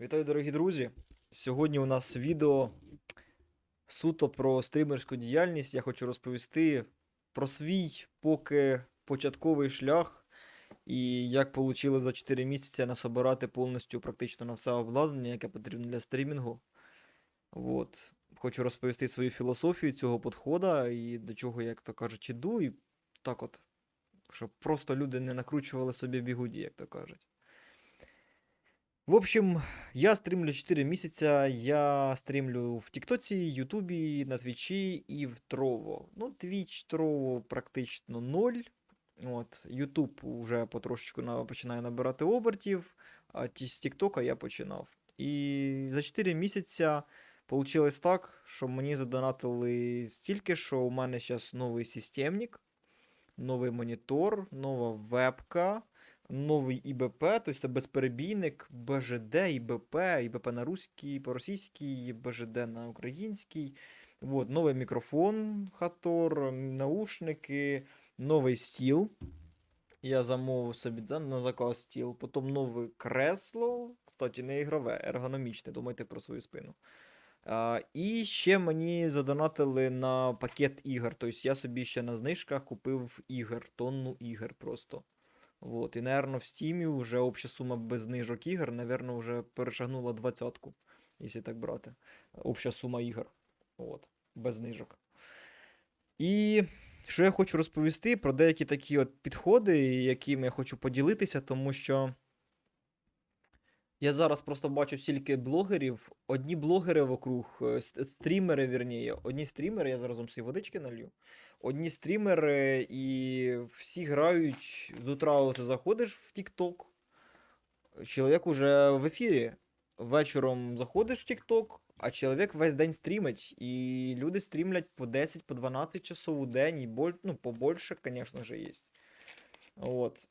Вітаю, дорогі друзі! Сьогодні у нас відео суто про стрімерську діяльність. Я хочу розповісти про свій поки початковий шлях і як вийшло за 4 місяці насобирати повністю практично на все обладнання, яке потрібно для стрімінгу. От. Хочу розповісти свою філософію цього підходу і до чого, як то кажуть, іду, і так от, щоб просто люди не накручували собі бігуді, як то кажуть. В общем, я стримлю 4 місяця. Я стримлю в Тіктоці, Ютубі, на Твічі і в Трово. Ну, Твіч, Трово практично 0. От, Ютуб вже потрошечку на- починає набирати обертів, а з Тіктока я починав. І за 4 місяця вийшло так, що мені задонатили стільки, що у мене зараз новий системник, новий монітор, нова вебка новий ІБП, тобто це безперебійник, БЖД, ІБП, ІБП на руський, по-російській, БЖД на український. Вот, новий мікрофон Хатор, наушники, новий стіл. Я замовив собі да, на заказ стіл. Потім нове кресло. Кстати, не ігрове, ергономічне, думайте про свою спину. А, і ще мені задонатили на пакет ігор. Тобто я собі ще на знижках купив ігор, тонну ігор просто. Вот. І, наверное, в Стімі вже обща сума без знижок ігор, наверное, вже перешагнула двадцятку, якщо так брати. Обща сума ігор. От. Без знижок. І що я хочу розповісти про деякі такі от підходи, якими я хочу поділитися, тому що я зараз просто бачу стільки блогерів. Одні блогери вокруг, е, стрімери, вірніше, одні стрімери, я зараз вам всі водички налью. Одні стрімери, і всі грають з утра оце заходиш в TikTok, чоловік уже в ефірі. Вечором заходиш в TikTok, а чоловік весь день стрімить. І люди стрімлять по 10, по 12 часов у день, і боль, ну, побольше, звісно ж, є. От.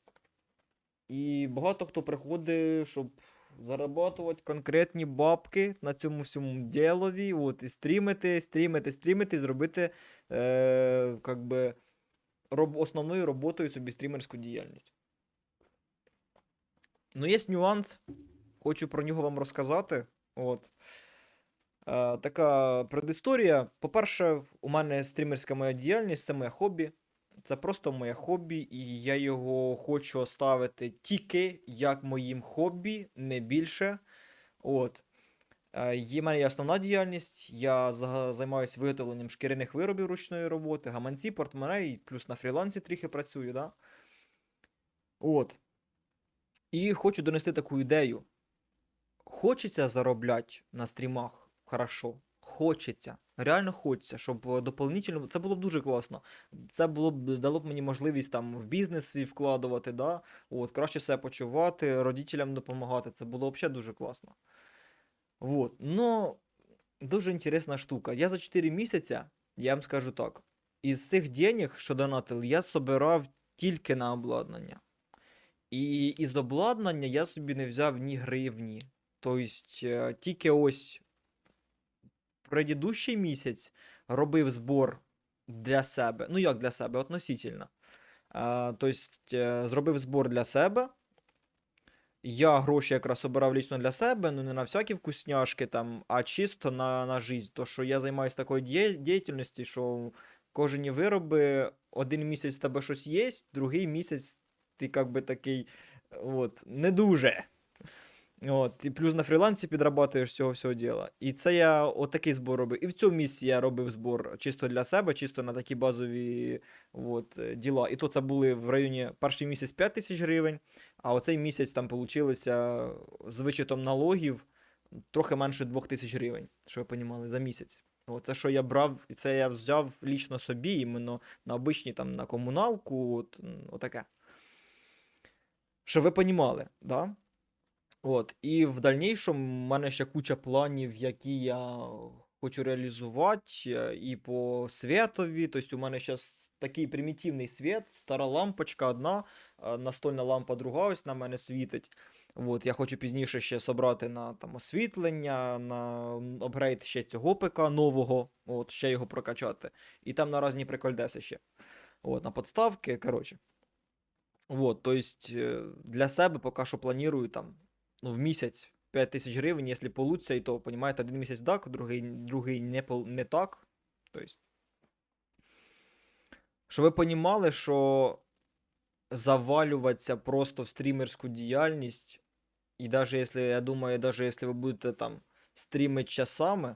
І багато хто приходить, щоб зарабатувати конкретні бабки на цьому всьому ділові. От, і стрімити, стрімити, стрімити, і зробити е, как би, роб, основною роботою собі стрімерську діяльність. Ну, є нюанс, хочу про нього вам розказати. От. Е, така предісторія. По-перше, у мене стрімерська моя діяльність це моє хобі. Це просто моє хобі, і я його хочу ставити тільки як моїм хобі, не більше. От. Е, Є в мене основна діяльність. Я займаюся виготовленням шкіряних виробів ручної роботи, гаманці, портмоне, і плюс на фрілансі трохи працюю, да? От. І хочу донести таку ідею. Хочеться заробляти на стрімах хорошо. Хочеться. Реально хочеться, щоб е, дополнительно. Це було б дуже класно. Це було б дало б мені можливість там в бізнес свій вкладувати, да? От, краще себе почувати, родителям допомагати. Це було взагалі дуже класно. Вот. Но дуже інтересна штука. Я за 4 місяця, я вам скажу так, із цих денег, що донатили, я собирав тільки на обладнання. І із обладнання я собі не взяв ні гривні. Тобто, тільки ось предыдущий місяць робив збор для себе. Ну, як для себе, относительно. Тобто, зробив збор для себе. Я гроші якраз обирав лічно для себе, ну не на всякі вкусняшки там, а чисто на, на жизнь. То що я займаюся такою діяльністю, що кожені вироби, один місяць в тебе щось є, другий місяць ти як би такий от, не дуже. От, і плюс на фрілансі підрабатуєш цього всього діла. І це я отакий збор робив. І в цьому місці я робив збор чисто для себе, чисто на такі базові от, е, діла. І то це були в районі перший місяць 5 тисяч гривень, а оцей місяць там получилося з вичетом налогів трохи менше 2 тисяч гривень, що ви розуміли, за місяць. От, Це, що я брав, і це я взяв лічно собі, іменно на обичні там на комуналку, от, отаке. Щоб ви понімали, да? От, і в дальнейшому в мене ще куча планів, які я хочу реалізувати е, і по світові. Тобто у мене зараз такий примітивний світ, стара лампочка одна, настольна лампа друга ось на мене світить. От, я хочу пізніше ще собрати на там, освітлення, на апгрейд ще цього ПК нового, от, ще його прокачати. І там на різні прикольдеси ще. От, на подставки, коротше. Вот, то есть е, для себе поки що планую там ну, в місяць 5 тисяч гривень, якщо получиться, і то, понімаєте, один місяць так, другий, другий не, не так. Тобто, щоб ви понімали, що завалюватися просто в стрімерську діяльність, і навіть якщо, я думаю, навіть якщо ви будете там стрімити часами,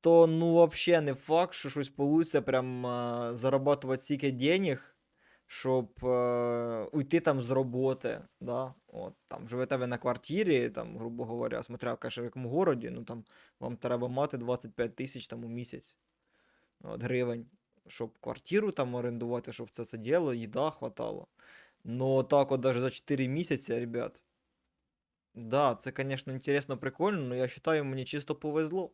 то ну вообще не факт, що щось получиться прям зарабатувати стільки денег, щоб е, уйти там з роботи, да? От, там, живете ви на квартирі, там, грубо говоря, смотря в якому городі, ну там вам треба мати 25 тисяч там у місяць от, гривень, щоб квартиру там орендувати, щоб це це діло, їда хватало. Ну так от даже за 4 місяці, ребят. Да, це, звісно, інтересно, прикольно, але я вважаю, мені чисто повезло.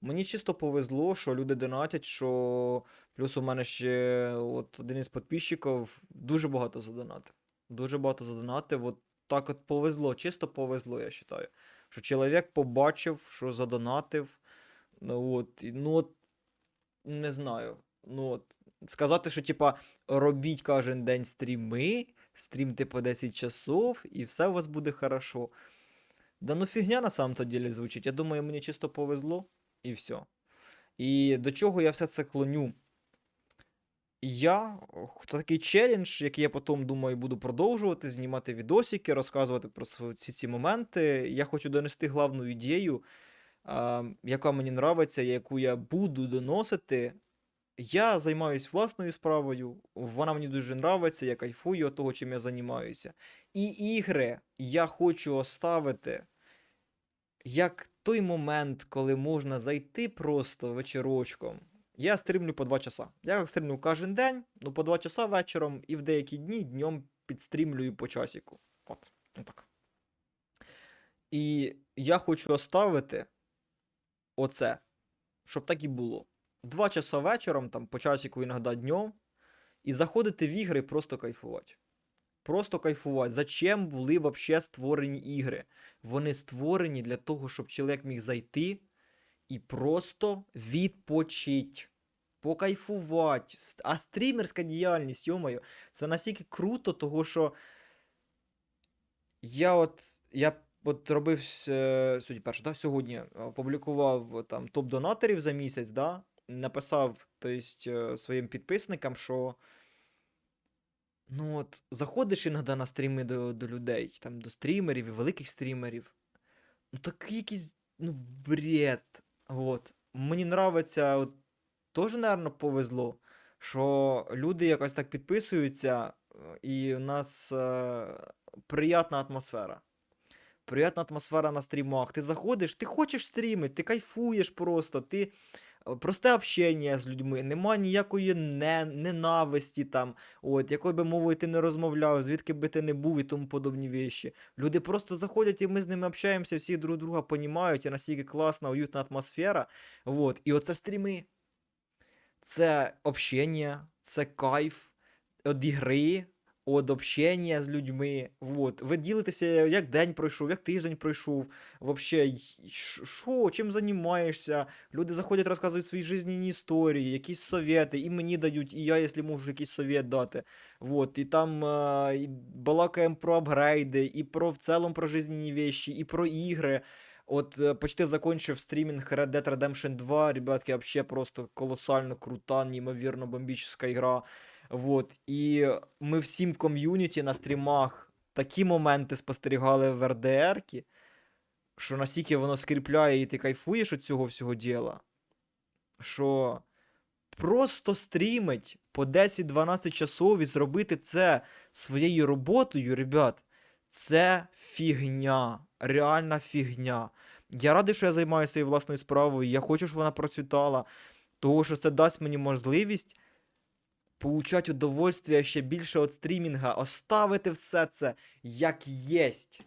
Мені чисто повезло, що люди донатять, що плюс у мене ще от один із підписчиків дуже багато задонатив. Дуже багато задонатив. От так от повезло, чисто повезло, я вважаю. Що чоловік побачив, що задонатив. Ну от, ну от, не знаю. Ну от, сказати, що типа робіть кожен день стріми, стрімте по 10 часов, і все у вас буде хорошо. Да ну фігня на самом-то ділі звучить. Я думаю, мені чисто повезло, і все. І до чого я все це клоню? Я такий челендж, який я потім думаю буду продовжувати, знімати відосики, розказувати про всі ці моменти. Я хочу донести главну ідею, яка мені нравиться, яку я буду доносити. Я займаюся власною справою, вона мені дуже нравиться, я кайфую від того, чим я займаюся. І ігри я хочу оставити як той момент, коли можна зайти просто вечорочком. Я стрімлю по 2 часа. Я стрімлю кожен день, ну по 2 часа вечором, і в деякі дні днем підстрімлюю по часіку. От, так. І я хочу оставити оце, щоб так і було. 2 часа вечором, там по часіку іноді днем, і заходити в ігри просто кайфувати. Просто кайфувати. Зачем були вообще створені ігри? Вони створені для того, щоб чоловік міг зайти і просто відпочить, покайфувати. А стрімерська діяльність, йомаю, це настільки круто, того що я от, я от робив е, сьогодні перше, да, сьогодні опублікував е, там топ-донаторів за місяць, да, написав то есть, е, своїм підписникам, що Ну от, заходиш іноді на стріми до, до людей, там, до стрімерів і великих стрімерів. Ну такий якийсь, ну, бред. От. Мені нравиться, от, теж, напевно, повезло, що люди якось так підписуються, і у нас е, приятна атмосфера. Приятна атмосфера на стрімах. Ти заходиш, ти хочеш стрімити, ти кайфуєш просто, ти просте общення з людьми, нема ніякої не, ненависті там, от, якою би мовою ти не розмовляв, звідки би ти не був і тому подобні вещі. Люди просто заходять, і ми з ними общаємося, всі друг друга понімають, і настільки класна, уютна атмосфера. От, і оце стріми. Це общення, це кайф від ігри, від общення з людьми. Вот. Ви ділитеся, як день пройшов, як тиждень пройшов. Вообще, що, чим займаєшся? Люди заходять, розказують свої жизненні історії, якісь совєти, і мені дають, і я, якщо можу, якийсь совет дати. Вот. І там і балакаємо про апгрейди, і про в цілому про жизненні вещи, і про ігри. От е, почти закончив стрімінг Red Dead Redemption 2, ребятки, вообще просто колосально крута, неймовірно бомбічна ігра. Вот. І ми всім ком'юніті на стрімах такі моменти спостерігали в РДР-ки, що настільки воно скріпляє і ти кайфуєш від цього всього діла, що просто стрімить по 10-12 часов і зробити це своєю роботою, ребят, це фігня, реальна фігня. Я радий, що я займаюся своєю власною справою, я хочу, щоб вона процвітала, тому що це дасть мені можливість получать удовольствие ще більше від стрімінга, оставити все це як єсть.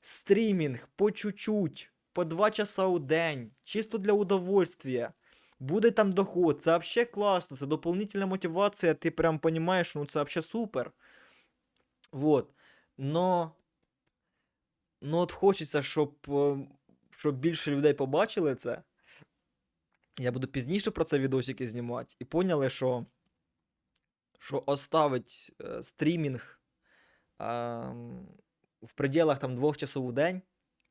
Стрімінг по чуть-чуть, по 2 часа у день, чисто для удовольствия. Буде там доход, це вообще класно, це дополнительна мотивація, ти прям розумієш, ну це вообще супер. Вот. Но. Ну, от хочеться, щоб, щоб більше людей побачили це. Я буду пізніше про це відосики знімати. І поняли, що що оставить е, стрімінг ем, в пределах там двох часов у день,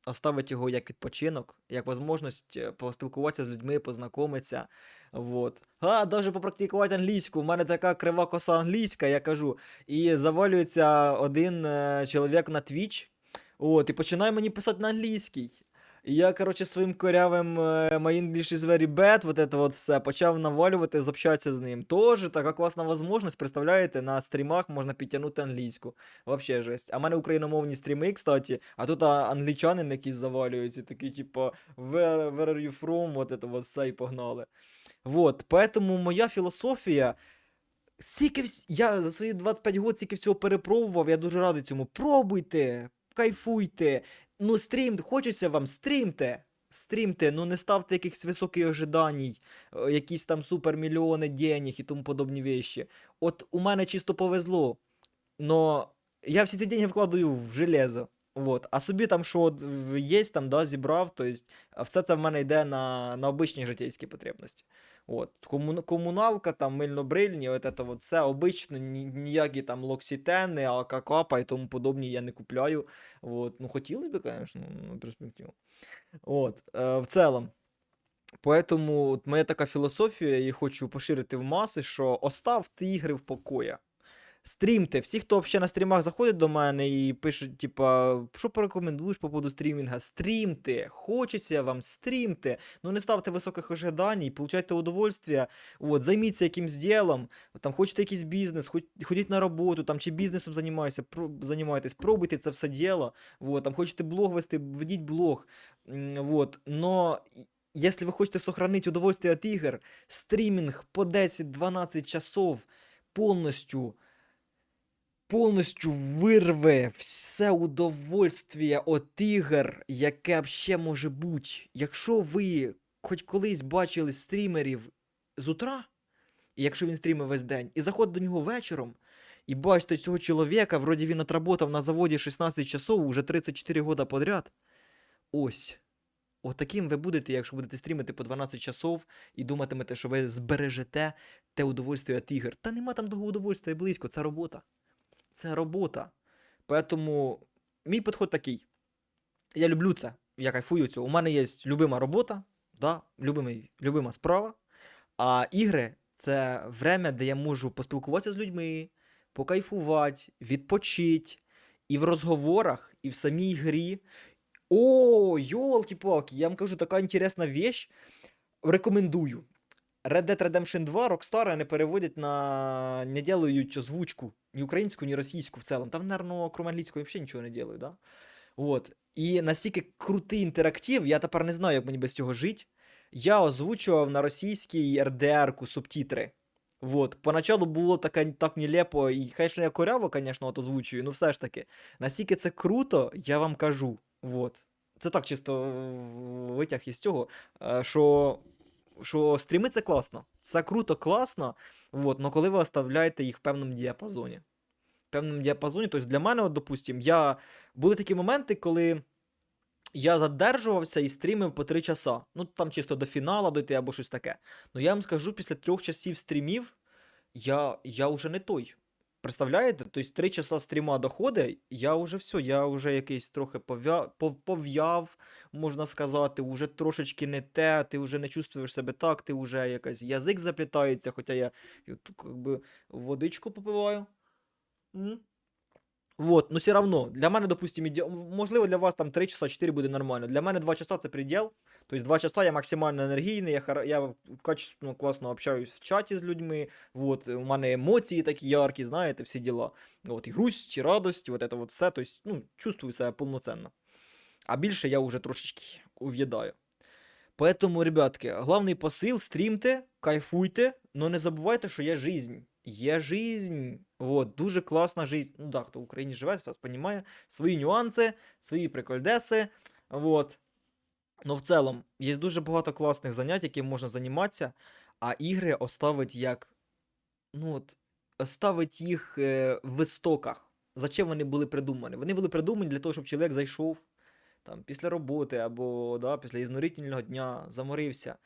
оставити його як відпочинок, як можливість е, поспілкуватися з людьми, познайомитися. Вот. А, навіть попрактикувати англійську. У мене така крива коса англійська, я кажу. І завалюється один е, чоловік на Twitch, от, і починає мені писати на англійській. І я, коротше, своїм корявим е, My English is very bad, вот это вот все, почав навалювати, зобщатися з ним. Тоже така класна можливість, представляєте, на стрімах можна підтягнути англійську. Вообще жесть. А в мене україномовні стріми, кстати, а тут а, англічанин якийсь завалюється, такий, типу, where, where are you from, вот это вот все, і погнали. Вот, поэтому моя філософія. Стільки вс- я за свої 25 років стільки всього перепробував, я дуже радий цьому. Пробуйте, кайфуйте. Ну, стрім, хочеться вам, стрімте. Стрімте, ну не ставте якихось високих ожиданій, е, якісь там супермільйони денег і тому подобні вещі. От у мене чисто повезло. Но я всі ці деньги вкладаю в железо. Вот. А собі там, що от є, там, да, зібрав, то есть, все це в мене йде на, на обичні житейські потребності. От. Комун, комуналка, там, мильно-брильні, от це от все обично, ні, ніякі там локсітени, акакапа і тому подобні я не купляю. От. Ну, хотілося б, звісно, на перспективу. От. Е, в цілому. Поэтому от моя така філософія, я її хочу поширити в маси, що оставте ігри в покоя. Стрімте. Всі, хто взагалі на стрімах заходять до мене і пишуть, типа, що порекомендуєш по поводу стрімінга? Стрімте. Хочеться вам, стрімте. Ну не ставте високих ожиданий, получайте удовольствие. От, займіться якимсь ділом, там хочете якийсь бізнес, ходіть на роботу, там чи бізнесом займаєтеся, про, займаєтесь, пробуйте це все діло. Вот, там хочете блог вести, ведіть блог. М, Вот. Но если вы хотите сохранить удовольствие от игр, стриминг по 10-12 часов полностью повністю вирве все удовольствие от ігор, яке вообще може бути. Якщо ви хоч колись бачили стрімерів з утра, і якщо він стрімив весь день, і заходите до нього вечором, і бачите цього чоловіка, вроді він отработав на заводі 16 часов, уже 34 года подряд. Ось. Отаким ви будете, якщо будете стрімити по 12 часов і думатимете, що ви збережете те удовольствие від. Та нема там того удовольствия близько, це робота. Це робота. Поэтому мій підход такий. Я люблю це. Я кайфую цього. У мене є любима робота, да, любимий, любима справа. А ігри це время, де я можу поспілкуватися з людьми, покайфувати, відпочити. І в розговорах, і в самій грі. О, йолки-палки, я вам кажу, така інтересна вещь. Рекомендую. Red Dead Redemption 2 Rockstar вони переводять на. не делають озвучку. Ні українську, ні російську в цілому. Там, наверное, крім англійської взагалі нічого не делають, да? От. І настільки крутий інтерактив, я тепер не знаю, як мені без цього жити. Я озвучував на російській RDR-ку субтитри. Вот. Поначалу було таке, так нелепо, і, звісно, я коряво, звісно, от озвучую, ну все ж таки. Настільки це круто, я вам кажу. Вот. Це так чисто витяг із цього, е, що, що стріми це класно. Це круто, класно. от, але коли ви оставляєте їх в певному діапазоні. В певному діапазоні, тобто для мене, от, допустим, я... були такі моменти, коли я задержувався і стрімив по 3 часа. Ну, там чисто до фіналу дойти або щось таке. Ну я вам скажу, після трьох часів стрімів я, я вже не той. Представляєте? Тобто 3 часа стріма доходить, я вже все, я вже якийсь трохи пов'я... пов- пов'яв, можна сказати, уже трошечки не те, ти вже не чувствуєш себе так, ти вже якась язик заплітається, хоча я, я тут как би водичку попиваю. М? Вот, ну все равно, для мене, допустим, іде... можливо, для вас там 3 часа 4 буде нормально. Для мене 2 часа це предел. Тобто 2 часа я максимально енергійний, я, хар... я качественно, класно общаюсь в чаті з людьми. Вот, у мене емоції такі яркі, знаєте, всі діла. От, і грусть, і радость, вот это вот все. Тобто, ну, чувствую себе повноцінно. А більше я вже трошечки ув'їдаю. Поэтому, ребятки, главний посил стрімте, кайфуйте, но не забувайте, що є жизнь. Є жизнь. Вот, дуже класна жизнь. Ну да, хто в Україні живе, зараз розуміє свої нюанси, свої прикольдеси. Вот. Но в цілому, є дуже багато класних занять, яким можна займатися, а ігри оставить як. Ну от, оставить їх е, в істоках. Зачем вони були придумані? Вони були придумані для того, щоб чоловік зайшов там, після роботи або да, після ізнурительного дня, заморився,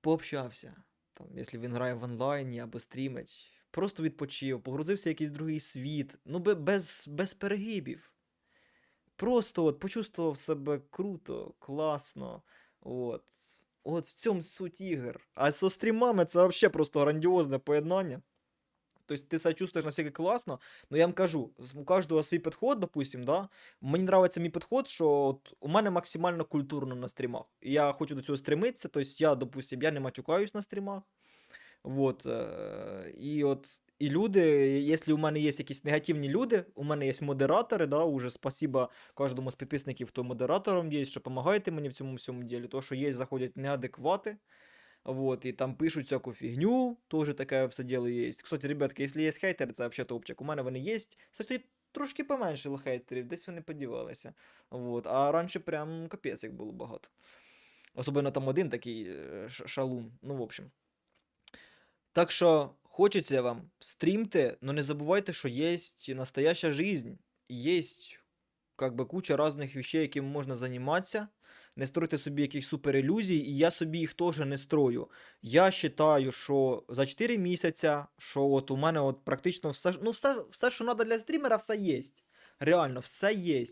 пообщався. Там, якщо він грає в онлайні або стрімить, просто відпочив, погрузився в якийсь другий світ. Ну, без, без перегибів. просто от почувствував себе круто, класно. От. От в цьому суть ігор. А зі стрімами це взагалі просто грандіозне поєднання. Тобто ти себе чувствуєш настільки класно, ну я вам кажу, у кожного свій підход, допустим, да? Мені подобається мій підход, що от у мене максимально культурно на стрімах. І я хочу до цього стремитися. Тобто я, допустим, я не матюкаюсь на стрімах. Вот, і от і люди, якщо у мене є якісь негативні люди, у мене є модератори, да, уже спасибо кожному з підписників, хто модератором є, що допомагаєте мені в цьому всьому ділі, то що є, заходять неадеквати, вот, і там пишуть всяку фігню, теж таке все діло є. Кстати, ребятки, якщо є хейтери, це взагалі топчик. У мене вони є. Кстати, трошки поменшило хейтерів, десь вони подівалися. Вот. А раніше прям капець як було багато. Особливо там один такий е, шалун. Ну, в общем. Так що хочеться вам стрімте, но не забувайте, що є настояща жизнь. Є как би, куча різних вещей, якими можна займатися. Не стройте собі якихось суперілюзій, і я собі їх теж не строю. Я вважаю, що за 4 місяця, що от у мене от практично все, ну, все, все що треба для стрімера, все є. Реально, все є.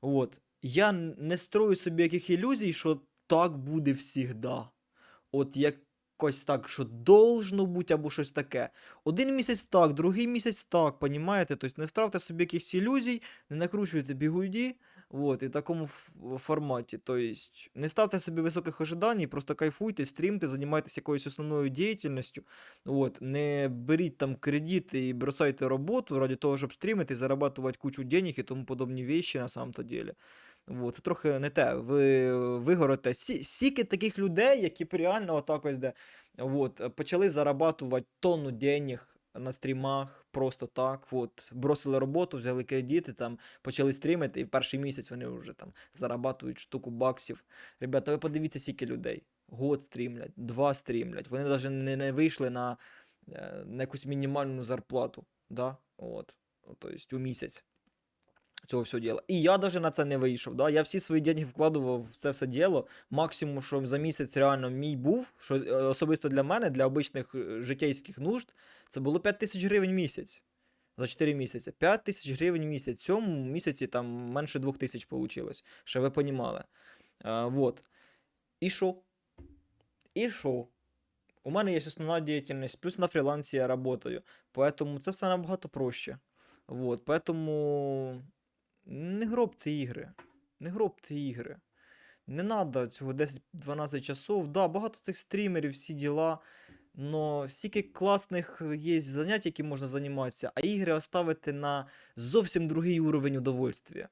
От. Я не строю собі яких ілюзій, що так буде всігда. От якось так, що должно бути або щось таке. Один місяць так, другий місяць так, понімаєте? Тобто не ставте собі якихось ілюзій, не накручуйте бігуді. Вот, і в такому форматі. Тобто, не ставте собі високих ожидань, просто кайфуйте, стрімте, займайтеся якоюсь основною діяльністю. От, не беріть там кредити і бросайте роботу ради того, щоб стрімити, зарабатувати кучу денег і тому подобні вещи на самом-то ділі. Вот, це трохи не те. Ви вигорите. Сі, сіки таких людей, які реально отак ось де. Вот, почали зарабатувати тонну денег на стрімах просто так. От, бросили роботу, взяли кредити, там, почали стрімити, і в перший місяць вони вже там зарабатують штуку баксів. Ребята, ви подивіться, скільки людей. Год стрімлять, два стрімлять. Вони навіть не, не вийшли на, е, на якусь мінімальну зарплату. Да? От. Тобто у місяць цього всього діла. І я навіть на це не вийшов. Да? Я всі свої деньги вкладував в це все діло. Максимум, що за місяць реально мій був, що е, особисто для мене, для обичних е, житейських нужд, це було 5 тисяч гривень місяць. За 4 місяці. 5 тисяч гривень місяць. В цьому місяці там менше 2 тисяч вийшло. Щоб ви понімали. А, вот. І що? І що? У мене є основна діяльність, плюс на фрілансі я працюю. Поэтому це все набагато проще. Вот. Поэтому не гробте ігри. Не гробте ігри. Не треба цього 10-12 часов. Да, багато цих стрімерів, всі діла. Но стільки класних є занять, які можна займатися, а ігри оставити на зовсім другий уровень удовольствия.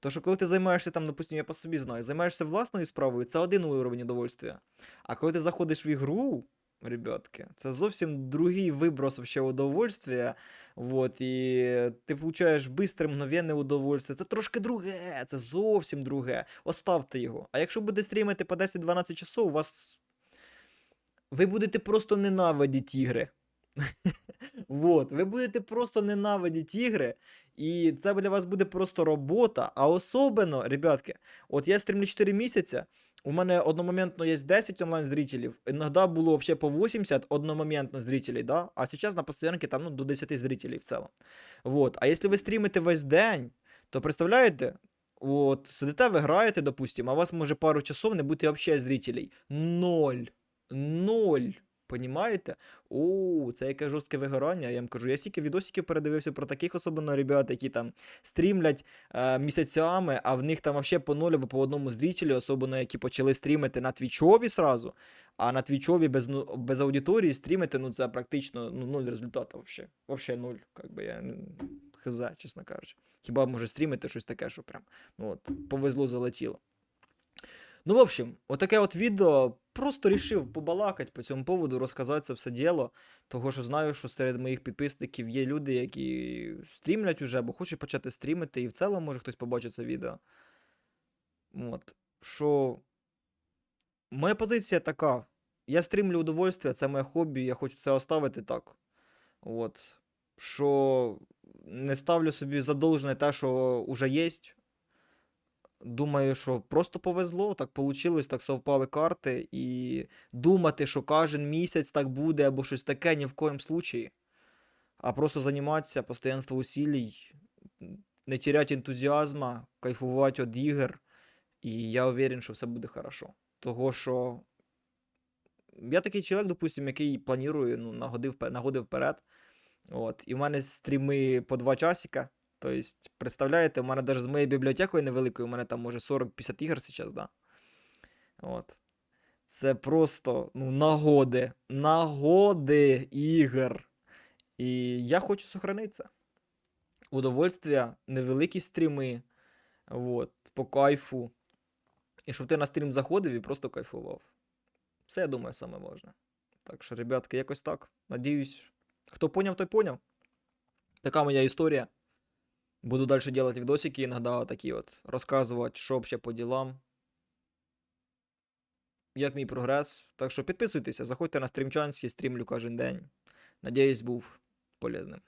То що коли ти займаєшся там, допустим, я по собі знаю, займаєшся власною справою, це один уровень удовольствия. А коли ти заходиш в ігру, ребятки, це зовсім другий виброс вообще удовольствия. Вот, і ти получаєш бистре, мгновенне удовольствие. Це трошки друге, це зовсім друге. Оставте його. А якщо буде стрімити по 10-12 часов, у вас. Ви будете просто ненавидіти ігри. Вот, ви будете просто ненавидіти ігри, і це для вас буде просто робота. А особливо, ребятки, от я стрімлю 4 місяця, у мене одномоментно є 10 онлайн-зрителів, іноді було взагалі по 80 одномоментно зрителей, да? а зараз на постоянке там ну, до 10 зрителей в цілому. Вот. А якщо ви стрімите весь день, то представляєте, от сидите, ви граєте, допустим, а у вас може пару часов не бути взагалі зрителей. Ноль. Ноль. Понімаєте? О, це яке жорстке вигорання. Я вам кажу, я стільки відосиків передивився про таких особливо ребят, які там стрімлять е, місяцями, а в них там вообще по нулю або по одному зрителю, особливо які почали стрімити на твічові сразу. А на твічові без, ну, без аудиторії стрімити, ну це практично ну, нуль результату вообще. Вообще нуль. Как би я хз, чесно кажучи. Хіба може стрімити щось таке, що прям ну, от, повезло залетіло. Ну, в общем, отаке от відео. Просто рішив побалакати по цьому поводу, розказати це все діло. Того, що знаю, що серед моїх підписників є люди, які стрімлять уже, або хочуть почати стрімити, і в цілому може хтось побачить це відео. От. Що моя позиція така. Я стрімлю удовольствие, це моє хобі, я хочу це оставити так. От. Що не ставлю собі задовжене те, що вже є. Думаю, що просто повезло, так вийшло, так совпали карти. І думати, що кожен місяць так буде, або щось таке, ні в коєму случаї. А просто займатися, постоянство усилій. не теряти ентузіазма, кайфувати від ігор. І я уверен, що все буде хорошо. Того, що я такий чоловік, допустим, який планує ну, на годи, впе- на годи вперед. От. І в мене стріми по 2 часика. Тобто, представляєте, у мене навіть з моєю бібліотекою невеликою, у мене там може 40-50 ігор зараз, да. От. Це просто ну, нагоди. Нагоди ігор. І я хочу сохранити це. Удовольствия, невеликі стріми. От, по кайфу. І щоб ти на стрім заходив і просто кайфував. Це, я думаю, саме важне. Так що, ребятки, якось так. Надіюсь, хто поняв, той поняв. Така моя історія. Буду далі делать відосики, іноді такие от, розказувати, що вообще по ділам. Як мій прогрес. Так що підписуйтеся, заходьте на стрімчанський, стрімлю кожен день. Надіюсь, був полезним.